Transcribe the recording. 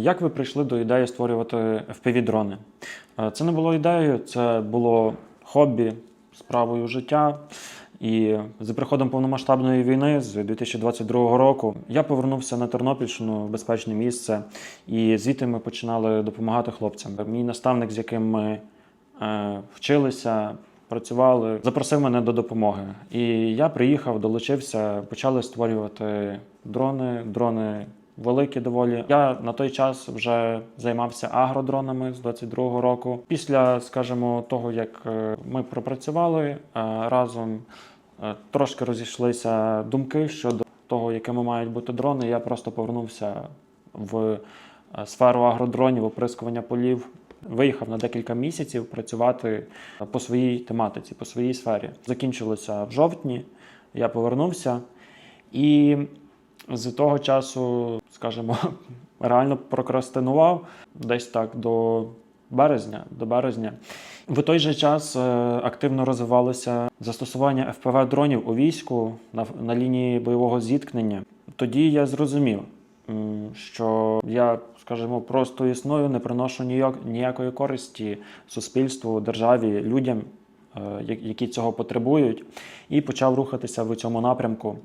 Як ви прийшли до ідеї створювати FPV-дрони? Е, Це не було ідеєю, це було хобі, справою життя. І з приходом повномасштабної війни з 2022 року я повернувся на Тернопільщину в безпечне місце, і звідти ми починали допомагати хлопцям. Мій наставник, з яким ми е, вчилися, працювали, запросив мене до допомоги. І я приїхав, долучився, почали створювати дрони, дрони великі доволі. Я на той час вже займався агродронами з 22-го року. Після, скажімо, того, як е, ми пропрацювали е, разом, е, трошки розійшлися думки щодо того, якими мають бути дрони. Я просто повернувся в сферу агродронів, оприскування полів. Виїхав на декілька місяців працювати по своїй тематиці, по своїй сфері. Закінчилося в жовтні. Я повернувся і з того часу, скажімо, реально прокрастинував десь так до березня. До березня. В той же час е, активно розвивалося застосування FPV дронів у війську на, на лінії бойового зіткнення. Тоді я зрозумів, що я, скажімо, просто існую, не приношу ніяк, ніякої користі суспільству, державі, людям, е, які цього потребують, і почав рухатися в цьому напрямку.